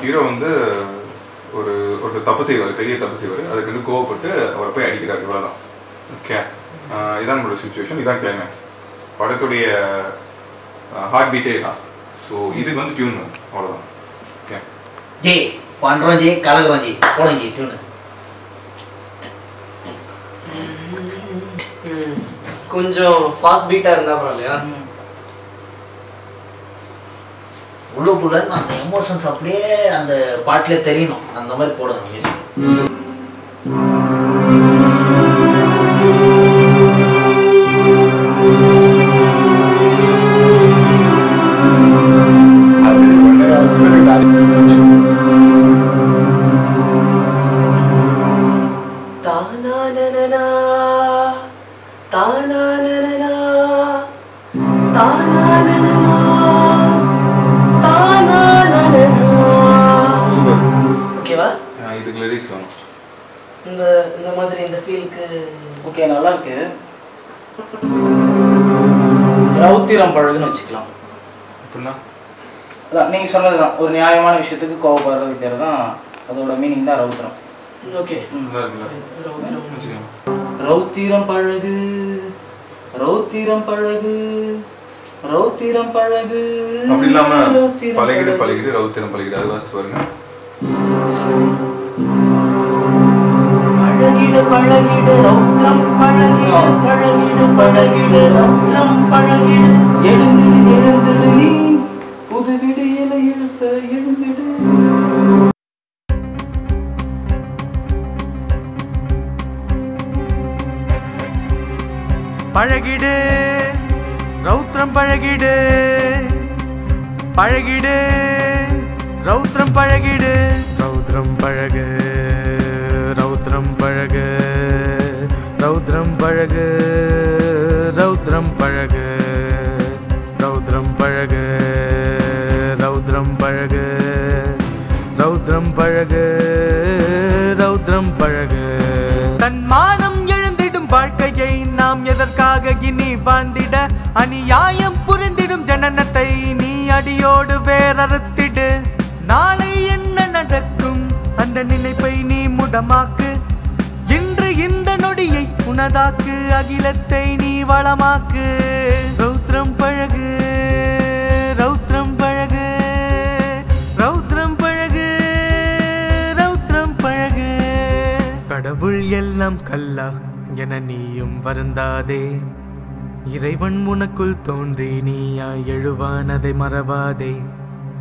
Hero வந்து ஒரு ஒரு தப்பு செய்வார் பெரிய தப்பு செய்வார். அதுக்கு வந்து கோவப்பட்டு அவரை போய் அடிக்கிறார் இவ்வளோதான் ஓகே இதான் உங்களோட சுச்சுவேஷன் இதான் கிளைமேக்ஸ் படத்துடைய ஹார்ட் பீட்டே தான் ஸோ இதுக்கு வந்து டியூன் அவ்வளோதான் ஓகே ஜே பண்ணுறோம் ஜே கலகுறோம் ஜே. போடுங்க ஜே டியூனு கொஞ்சம் ஃபாஸ்ட் பீட்டாக இருந்தால் பரவாயில்லையா? உள்ளுக்குள்ள இருந்து அந்த எமோஷன்ஸ் அப்படியே அந்த பாட்டிலே தெரியணும் அந்த மாதிரி போடுங்க music. தானா இதுக்கு லிரிக்ஸ் வேணும். இந்த இந்த மாதிரி இந்த ஃபீலுக்கு ஓகே நல்லா இருக்கு ரௌத்திரம் பழகுன்னு வச்சுக்கலாம். அப்படின்னா? அதான் நீங்கள் சொன்னது தான் ஒரு நியாயமான விஷயத்துக்கு கோவப்படுறது பேர் தான் அதோட மீனிங் தான் ரௌத்திரம். ஓகே ரௌத்திரம். பழகு ரௌத்திரம் பழகு ரௌத்திரம் பழகு. அப்படி இல்லாம ரௌத்திரம் பழகிடு பழகு. பழகிடு ரவுத்திரம் பழகிடு. அது வாசிச்சு பாருங்க. பழகிடு பழகிடு ரௌத்ரம் பழகிடு பழகிடு பழகிடு ரௌத்ரம் பழகிடு. எழுந்திடு எழுந்திடு நீ. புது விடியல எழுப்ப எழுந்திடு. பழகிடு ரௌத்ரம் பழகிடு. பழகிடு ரௌத்ரம் பழகிடு. ரௌத்ரம் பழகு ரௌத்ரம் பழகு ரௌத்ரம் பழகு ரௌத்ரம் பழகு ரௌத்ரம் பழகு ரௌத்ரம் பழகு ரௌத்ரம் பழகு ரௌத்ரம் பழகு. தன்மானம் எழுந்திடும் வாழ்க்கையை நாம் எதற்காக இனி வாழ்ந்திட? அநியாயம் புரிந்திடும் ஜனனத்தை நீ அடியோடு வேறறுத்திடு. நாளை நீ இன்று இந்த நொடியை உனதாக்கு அகிலத்தை நீ வளமாக்கு. ரௌத்ரம் பழகு ரௌத்ரம் பழகு ரௌத்ரம் பழகு ரௌத்ரம் பழகு. கடவுள் எல்லாம் கல்லா என நீயும் வருந்தாதே. இறைவன் உனக்குள் தோன்றி நீயாய் எழுவான் அதை மறவாதே.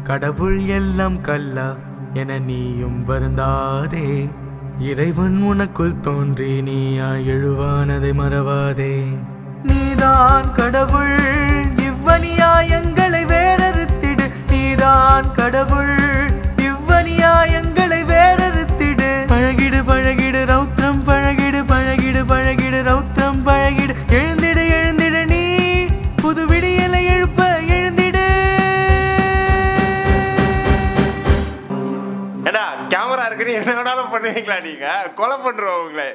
கடவுள் எல்லாம் கல்லா என நீயும் வருந்தாதே. இறைவன் உனக்குள் தோன்றி நீயா எழுவானதை மறவாதே. நீதான் கடவுள் இவ்வனியாயங்களை வேறறுத்திடு. நீதான் கடவுள் ஏடா கேமரா இருக்குன்னு என்ன வேணாலும் பண்ணுவீங்களா நீங்க? கொலை பண்றோம் உங்களை.